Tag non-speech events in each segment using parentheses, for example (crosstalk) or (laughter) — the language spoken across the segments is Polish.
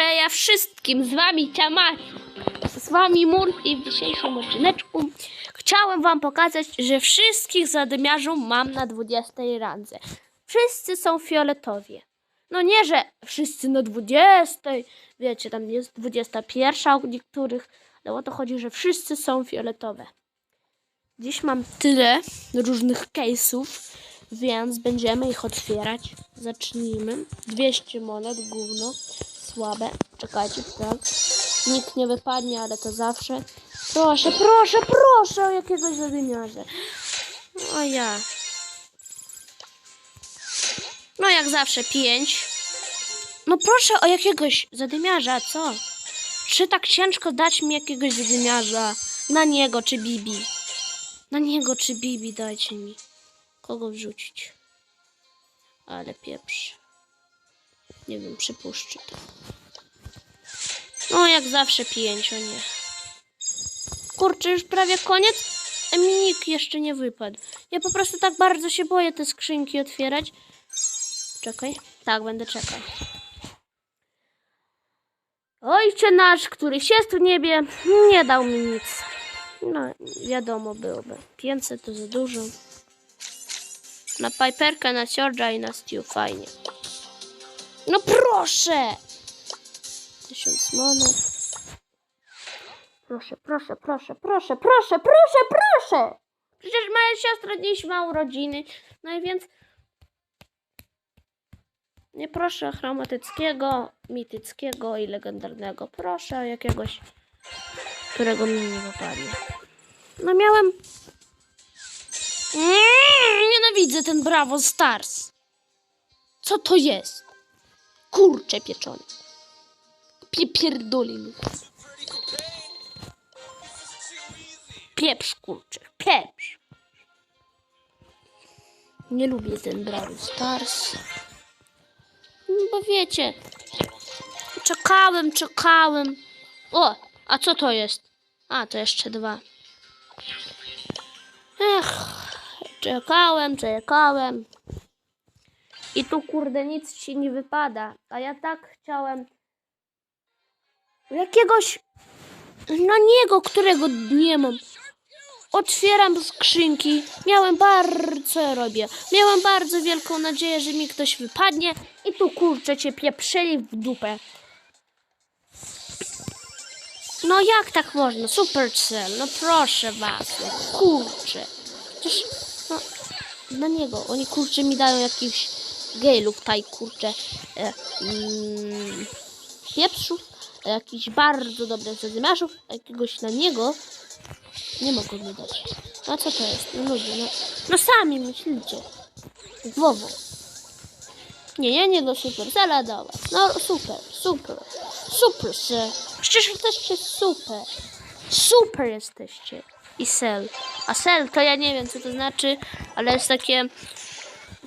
Heja wszystkim, z wami Ciamaciu, z wami Murti w dzisiejszym odcineczku. Chciałem wam pokazać, że wszystkich zadymiarzów mam na 20 randze. Wszyscy są fioletowi. No nie, że wszyscy na 20, wiecie, tam jest 21 u niektórych, ale o to chodzi, że wszyscy są fioletowe. Dziś mam tyle różnych case'ów, więc będziemy ich otwierać. Zacznijmy. 200 monet, gówno. Słabe. Czekajcie, tak. Nikt nie wypadnie, ale to zawsze. Proszę, proszę, proszę o jakiegoś zadymiarza. O ja. No jak zawsze, 5. No proszę o jakiegoś zadymiarza, co? Czy tak ciężko dać mi jakiegoś zadymiarza? Na niego czy Bibi? Na niego czy Bibi dajcie mi. Kogo wrzucić? Ale pieprz. Nie wiem, przypuszczę to. No, jak zawsze pięć, o nie. Kurczę, już prawie koniec. Eminik jeszcze nie wypadł. Ja po prostu tak bardzo się boję te skrzynki otwierać. Czekaj. Tak, będę czekał. Ojcze nasz, któryś jest w niebie, nie dał mi nic. No, wiadomo byłoby. 500 to za dużo. Na Piperkę, na George'a i na Stew fajnie. No proszę! Tysiąc monet. Proszę, proszę, proszę, proszę, proszę, proszę, proszę! Przecież moja siostra dziś ma urodziny. No i więc... Nie proszę chromatyckiego, mityckiego i legendarnego. Proszę o jakiegoś, którego mi nie wypadnie. No miałem nienawidzę ten Brawo Stars. Co to jest? Kurcze pieczone. Pie. Pieprz kurcze, pieprz. Nie lubię ten Brawo Stars. No bo wiecie, czekałem, czekałem. O, a co to jest? A, to jeszcze dwa. Ech, czekałem, czekałem. I tu kurde nic ci nie wypada. A ja tak chciałem jakiegoś na niego, którego nie mam. Otwieram skrzynki. Miałem bardzo, robię? Miałem bardzo wielką nadzieję, że mi ktoś wypadnie. I tu kurczę cię pieprzyli w dupę. No jak tak można? Supercell, no proszę was, no kurczę. Przecież, no, na niego, oni kurczę mi dają jakichś gejlów tutaj, kurczę, e, mm, pieprzów, jakichś bardzo dobrych zadymiarzów, jakiegoś na niego nie mogą mi dać. Co to jest? No ludzie, no, no sami myślicie. Głową. Nie, ja nie do Supercella do. No super, super, super, sir. Przecież jesteście super. Super jesteście. I sel. A sel to ja nie wiem co to znaczy, ale jest takie...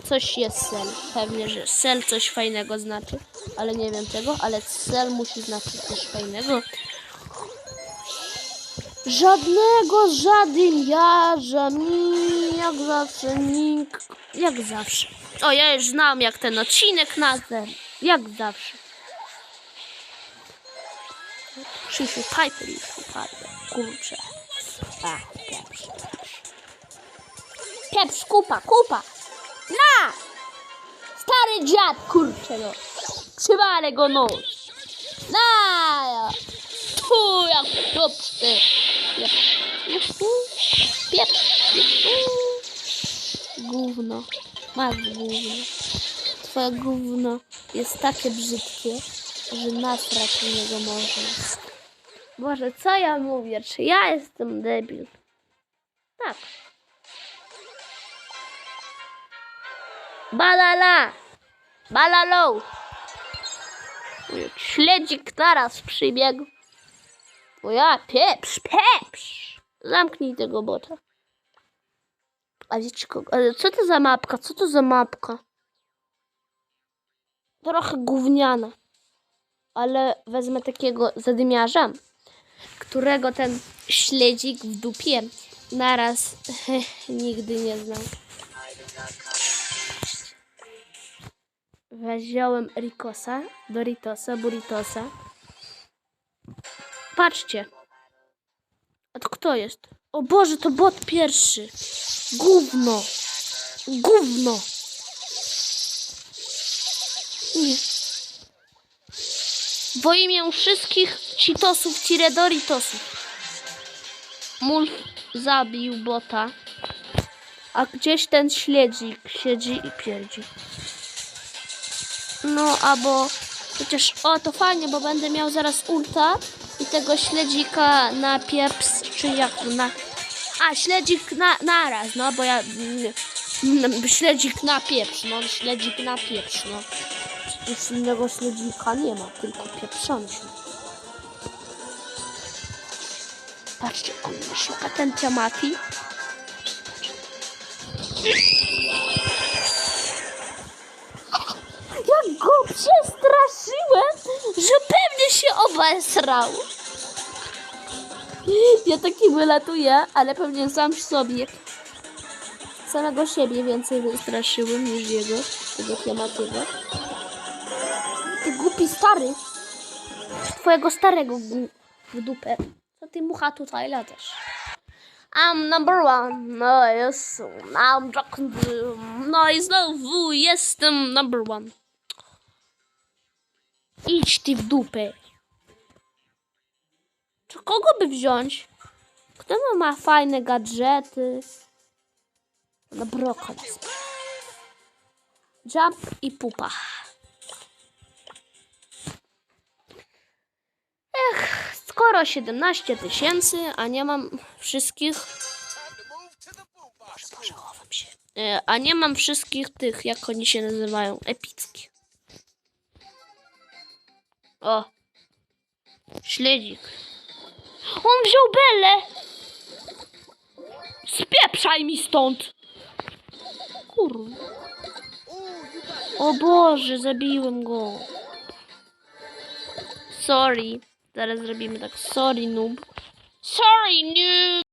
Coś jest sel. Pewnie, że sel coś fajnego znaczy, ale nie wiem czego, ale sel musi znaczyć coś fajnego. Żadnego zadymiarza mi, jak zawsze, nikt, jak zawsze. O, ja już znam jak ten odcinek nazwę, jak zawsze. Krzysiu Piper już upadł, kurczę. A, pieprz, pieprz. Pieprz, kupa, kupa. Na! Stary dziad, kurczę no. Przywalę go nóż. Na! Tu, jak dobrze. Pieprz. Gówno. Masz gówno. Twoje gówno jest takie brzydkie, że nasrać na niego można. Boże, co ja mówię? Czy ja jestem debil? Tak. Balala! Balalo! Śledzik naraz przybiegł. O ja, pieprz, pieprz! Zamknij tego bota. A wiecie kogo? Ale co to za mapka? Co to za mapka? Trochę gówniana. Ale wezmę takiego zadymiarza, którego ten śledzik w dupie naraz (laughs) nigdy nie znał. Wziąłem Ricosa, Doritosa, Burritosa. Patrzcie. A to kto jest? O Boże, to bot pierwszy. Gówno. Gówno. Nie. W imię wszystkich Cheetosów, Tiredoritosów. Mulf zabił bota. A gdzieś ten śledzik siedzi i pierdzi. No, albo chociaż, o to fajnie, bo będę miał zaraz ulta i tego śledzika na pieps, czy jak to na... A, śledzik na, naraz, no, bo ja... mm, (laughs) Śledzik na pieprz, no, śledzik na pieprz, no. Już innego śledzika nie ma, tylko pieprzony. Patrzcie, on mnie szuka ten. Że pewnie się obesrał. Ja taki wylatuję, ale pewnie sam sobie. Samego siebie więcej wystraszyłem niż jego, tego Tiamatiego. Ty głupi stary. Twojego starego w dupę. Co ty mucha tutaj latasz? I'm number one. No jest. I'm Jackson. No i znowu jestem number one. Idź ty w dupę. Czy kogo by wziąć? Kto ma, fajne gadżety? No brokola. Jump i pupa. Ech, skoro 17 tysięcy, a nie mam wszystkich... Boże, Boże, się. E, A nie mam wszystkich tych, jak oni się nazywają, epickich. O. Śledzik. On wziął Belę! Spieprzaj mi stąd! Kurwa. O Boże, zabiłem go. Sorry. Zaraz zrobimy tak. Sorry, noob. Sorry, noob!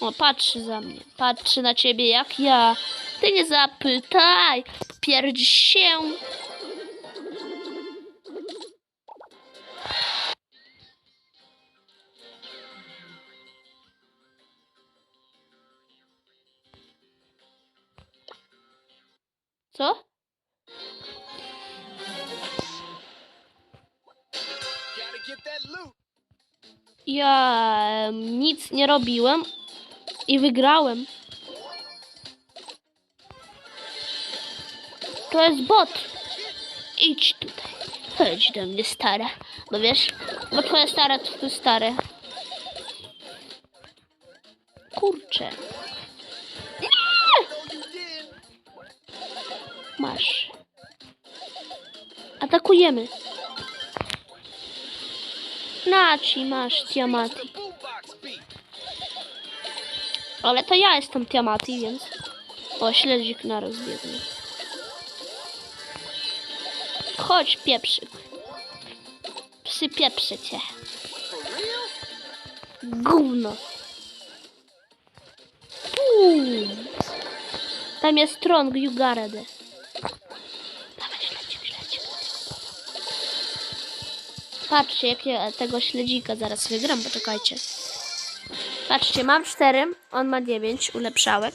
O, patrzy za mnie. Patrzy na ciebie jak ja. Ty nie zapytaj. Pierdź się. Co? Ja nic nie robiłem i wygrałem. To jest bot. Idź tutaj. Chodź do mnie, stara. Bo wiesz, bo twoja stara to tu stare. Kurczę. Masz. Atakujemy. Naci, masz, Tiamati. Ale to ja jestem Tiamati, więc... O, śledzik na rozbiegnie. Chodź, pieprzyk. Psy pieprzy cię. Gówno. Bum. Tam jest strong, you. Patrzcie, jak ja tego śledzika zaraz wygram, poczekajcie. Patrzcie, mam 4, on ma 9 ulepszałek.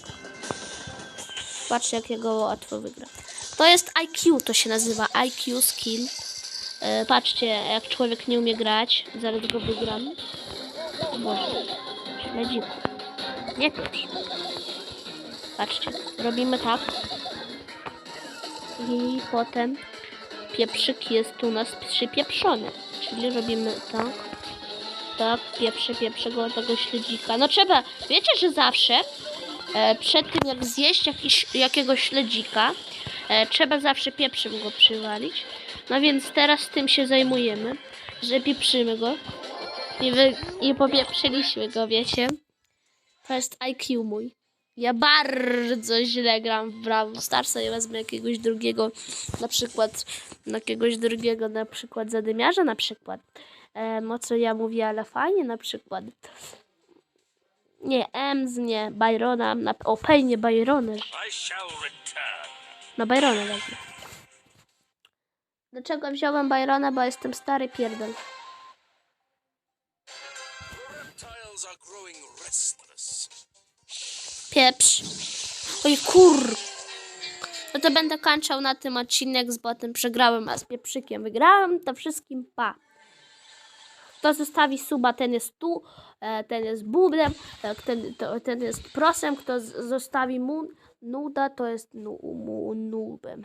Patrzcie, jak jego łatwo wygra. To jest IQ, to się nazywa IQ skill. E, patrzcie, jak człowiek nie umie grać. Zaraz go wygram. Boże, śledziku. Nie pieprz. Patrzcie, robimy tak. I potem pieprzyk jest u nas przypieprzony. Czyli robimy tak. Tak, pieprzę, pieprzę go tego śledzika. No trzeba, wiecie, że zawsze e, przed tym jak zjeść jakiś, jakiegoś śledzika, e, trzeba zawsze pieprzem go przywalić. No więc teraz tym się zajmujemy, że pieprzymy go. I, wy, I popieprzyliśmy go, wiecie? To jest IQ mój. Ja bardzo źle gram w Brawl Starsa i wezmę jakiegoś drugiego, na przykład jakiegoś drugiego, na przykład zadymiarza, na przykład. Em, o co ja mówię, ale fajnie, na przykład. Nie, Ems, nie, Byrona, na, o, fajnie Byrona. Na Byrona wezmę. Dlaczego wziąłem Byrona? Bo jestem stary pierdol. Reptiles are growing. Pieprz. Oj kur... No to będę kończył na tym odcinek, bo tym przegrałem, a z pieprzykiem wygrałem. To wszystkim pa. Kto zostawi suba, ten jest tu, e, ten jest bublem, e, ten, ten jest prosem, kto z, zostawi mu nuda, to jest nu, mu, nubem.